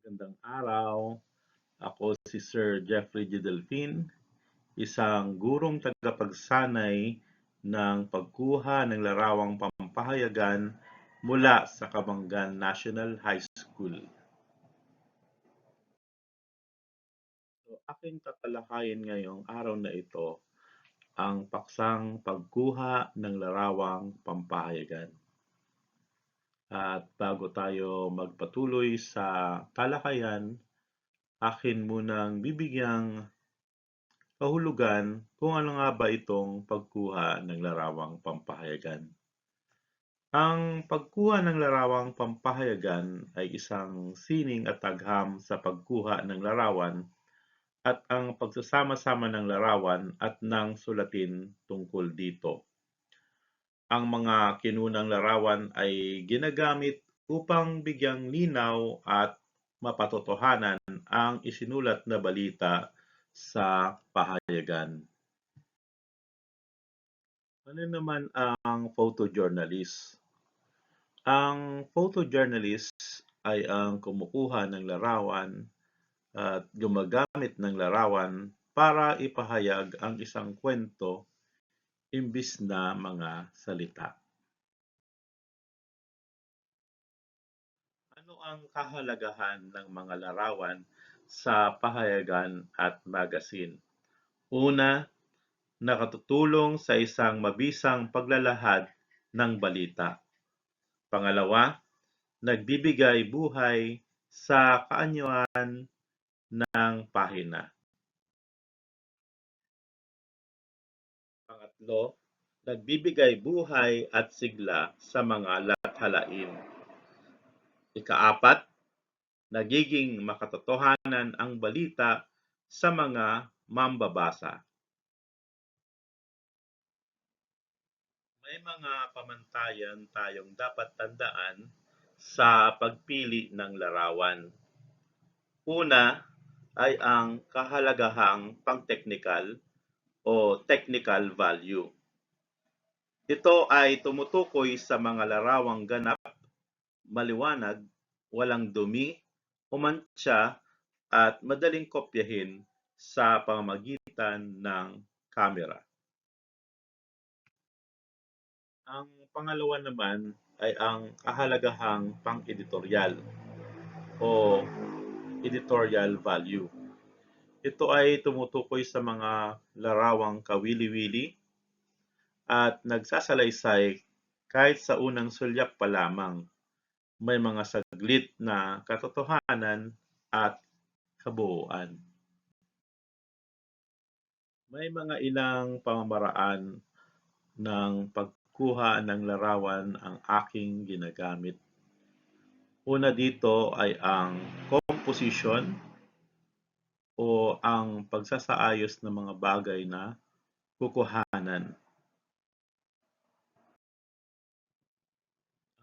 Magandang araw. Ako si Sir Jeffrey G. Delfin, isang gurong tagapagsanay ng pagkuha ng larawang pampahayagan mula sa Kabanggan National High School. So, aking tatalakayin ngayong araw na ito ang paksang pagkuha ng larawang pampahayagan. At bago tayo magpatuloy sa talakayan, akin munang bibigyang kahulugan kung ano nga ba itong pagkuha ng larawang pampahayagan. Ang pagkuha ng larawang pampahayagan ay isang sining at tagham sa pagkuha ng larawan at ang pagsasama-sama ng larawan at ng sulatin tungkol dito. Ang mga kinunang larawan ay ginagamit upang bigyang linaw at mapatotohanan ang isinulat na balita sa pahayagan. Ano naman ang photojournalist? Ang photojournalist ay ang kumukuha ng larawan at gumagamit ng larawan para ipahayag ang isang kwento imbis na mga salita. Ano ang kahalagahan ng mga larawan sa pahayagan at magazine? Una, nakatutulong sa isang mabisang paglalahad ng balita. Pangalawa, nagbibigay buhay sa kaanyuan ng pahina. Pangatlo, nagbibigay buhay at sigla sa mga lathalain. Ikaapat, nagiging makatotohanan ang balita sa mga mambabasa. May mga pamantayan tayong dapat tandaan sa pagpili ng larawan. Una ay ang kahalagahang pang-technical o technical value. Ito ay tumutukoy sa mga larawang ganap, maliwanag, walang dumi, umantsa, at madaling kopyahin sa pamamagitan ng kamera. Ang pangalawa naman ay ang kahalagahang pang-editorial o editorial value. Ito ay tumutukoy sa mga larawang kawili-wili at nagsasalaysay kahit sa unang sulyap pa lamang. May mga saglit na katotohanan at kabuuan. May mga ilang pamamaraan ng pagkuha ng larawan ang aking ginagamit. Una dito ay ang composition o ang pagsasaayos ng mga bagay na kukuhanan.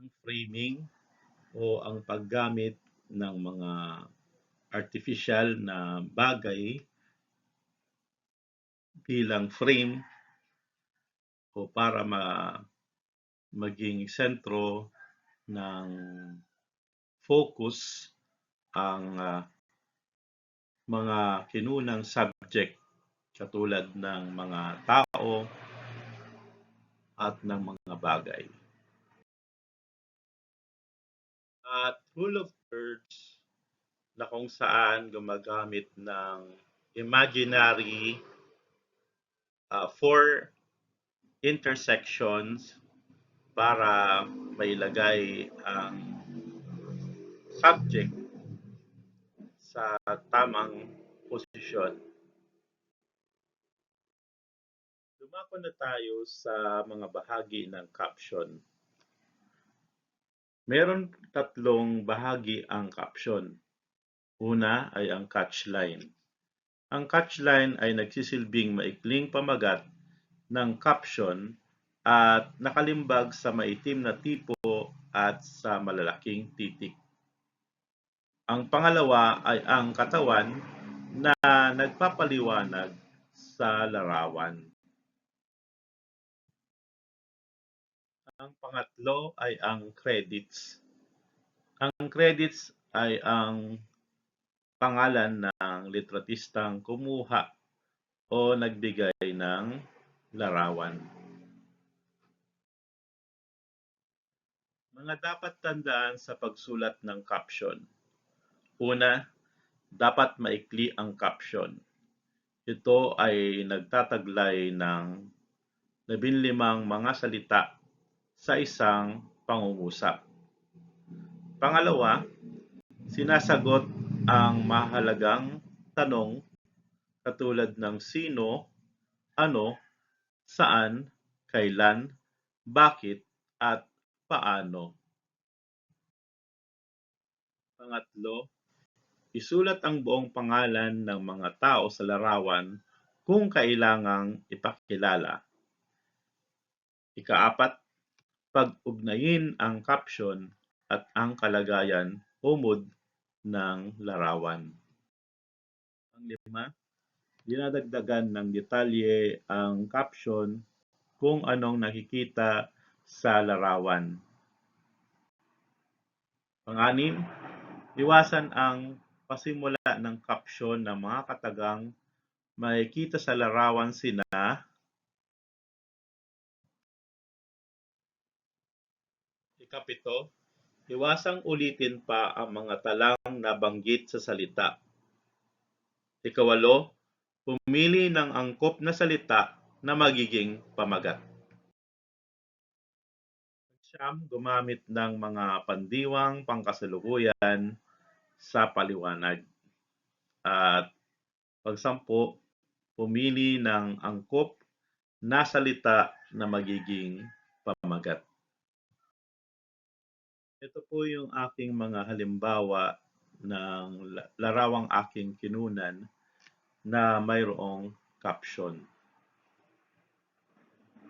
Ang framing o ang paggamit ng mga artificial na bagay bilang frame o para ma maging sentro ng focus ang uh, mga kinunang subject katulad ng mga tao at ng mga bagay. At rule of thirds na kung saan gumagamit ng imaginary uh, four intersections para mailagay ang subject sa tamang posisyon. Dumako na tayo sa mga bahagi ng caption. Meron tatlong bahagi ang caption. Una ay ang catchline. Ang catchline ay nagsisilbing maikling pamagat ng caption at nakalimbag sa maitim na tipo at sa malalaking titik. Ang pangalawa ay ang katawan na nagpapaliwanag sa larawan. Ang pangatlo ay ang credits. Ang credits ay ang pangalan ng litratistang kumuha o nagbigay ng larawan. Mga dapat tandaan sa pagsulat ng caption. Una, dapat maikli ang caption. Ito ay nagtataglay ng labinlimang mga salita sa isang pangungusap. Pangalawa, sinasagot ang mahalagang tanong katulad ng sino, ano, saan, kailan, bakit, at paano. Pangatlo, isulat ang buong pangalan ng mga tao sa larawan kung kailangang ipakilala. Ikaapat, pag-ugnayin ang caption at ang kalagayan o mood ng larawan. Ang lima, dinadagdagan ng detalye ang caption kung anong nakikita sa larawan. Panganim, iwasan ang pasimula ng caption ng mga katagang makikita sa larawan sina Ikapito, iwasang ulitin pa ang mga talang nabanggit sa salita. Ikawalo, pumili ng angkop na salita na magiging pamagat. Siyam, gumamit ng mga pandiwang pangkasalukuyan sa paliwanag. At pagsampu, pumili ng angkop na salita na magiging pamagat. Ito po yung aking mga halimbawa ng larawang aking kinunan na mayroong caption.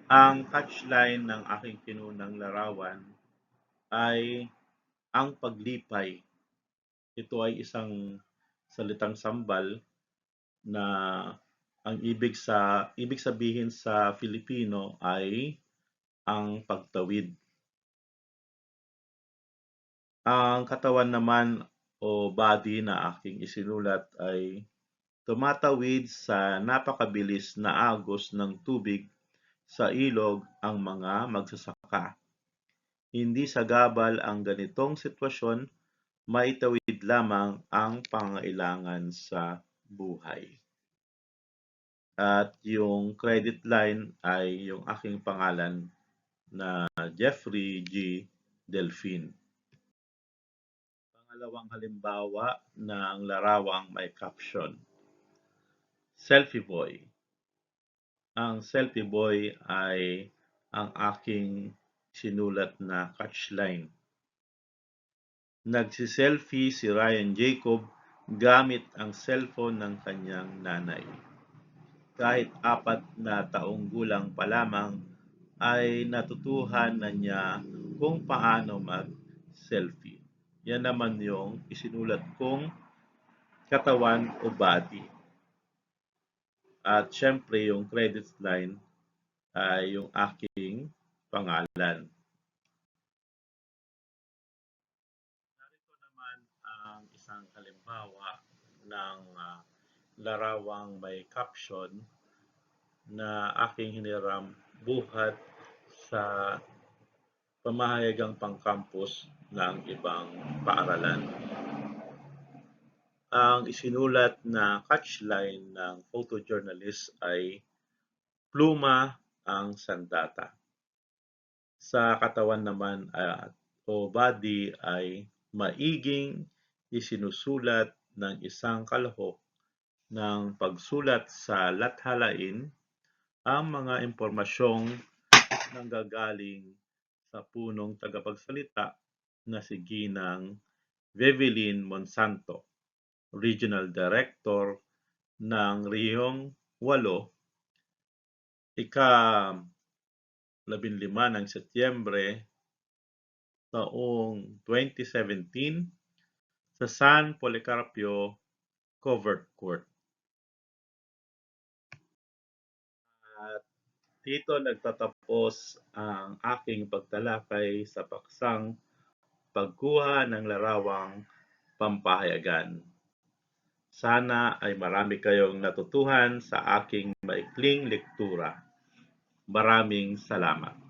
Ang touchline ng aking kinunang larawan ay ang paglipay. Ito ay isang salitang sambal na ang ibig sa ibig sabihin sa Filipino ay ang pagtawid. Ang katawan naman o body na aking isinulat ay tumatawid sa napakabilis na agos ng tubig sa ilog ang mga magsasaka. Hindi sa gabal ang ganitong sitwasyon, maitawid lamang ang pangailangan sa buhay. At yung credit line ay yung aking pangalan na Jeffrey G. Delfin. Pangalawang halimbawa ng larawang may caption. Selfie Boy ang selfie boy ay ang aking sinulat na catchline. Nagsiselfie si Ryan Jacob gamit ang cellphone ng kanyang nanay. Kahit apat na taong gulang pa lamang ay natutuhan na niya kung paano mag-selfie. Yan naman yung isinulat kong katawan o body. At syempre, yung credit line ay yung aking pangalan. Narito naman ang halimbawa ng uh, larawang may caption na aking hiniram buhat sa pamahayagang pangkampus ng ibang paaralan ang isinulat na catchline ng photojournalist ay pluma ang sandata. Sa katawan naman at o body ay maiging isinusulat ng isang kalahok ng pagsulat sa lathalain ang mga impormasyong nanggagaling sa punong tagapagsalita na si Ginang Vevelin Monsanto Regional Director ng Rehiyong 8, ika-15 ng Setyembre taong 2017 sa San Policarpio Covered Court. At dito nagtatapos ang aking pagtalakay sa paksang pagkuha ng larawang pampahayagan. Sana ay marami kayong natutuhan sa aking maikling lektura. Maraming salamat.